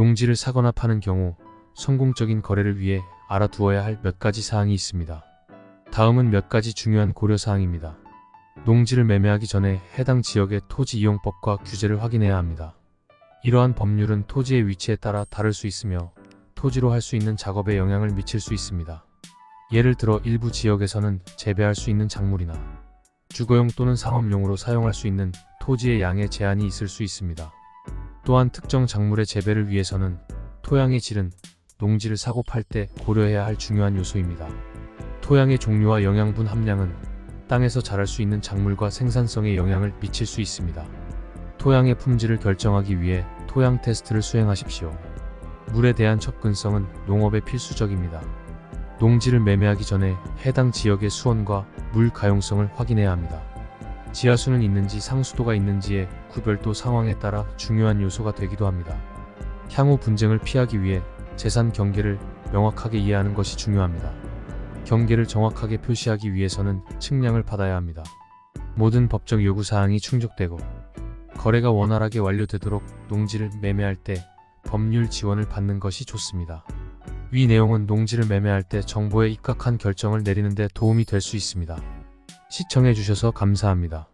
농지를 사거나 파는 경우 성공적인 거래를 위해 알아두어야 할 몇 가지 사항이 있습니다. 다음은 몇 가지 중요한 고려 사항입니다. 농지를 매매하기 전에 해당 지역의 토지 이용법과 규제를 확인해야 합니다. 이러한 법률은 토지의 위치에 따라 다를 수 있으며 토지로 할 수 있는 작업에 영향을 미칠 수 있습니다. 예를 들어 일부 지역에서는 재배할 수 있는 작물이나 주거용 또는 상업용으로 사용할 수 있는 토지의 양에 제한이 있을 수 있습니다. 또한 특정 작물의 재배를 위해서는 토양의 질은 농지를 사고 팔 때 고려해야 할 중요한 요소입니다. 토양의 종류와 영양분 함량은 땅에서 자랄 수 있는 작물과 생산성에 영향을 미칠 수 있습니다. 토양의 품질을 결정하기 위해 토양 테스트를 수행하십시오. 물에 대한 접근성은 농업에 필수적입니다. 농지를 매매하기 전에 해당 지역의 수온과 물 가용성을 확인해야 합니다. 지하수는 있는지 상수도가 있는지의 구별도 상황에 따라 중요한 요소가 되기도 합니다. 향후 분쟁을 피하기 위해 재산 경계를 명확하게 이해하는 것이 중요합니다. 경계를 정확하게 표시하기 위해서는 측량을 받아야 합니다. 모든 법적 요구 사항이 충족되고 거래가 원활하게 완료되도록 농지를 매매할 때 법률 지원을 받는 것이 좋습니다. 위 내용은 농지를 매매할 때 정보에 입각한 결정을 내리는 데 도움이 될 수 있습니다. 시청해 주셔서 감사합니다.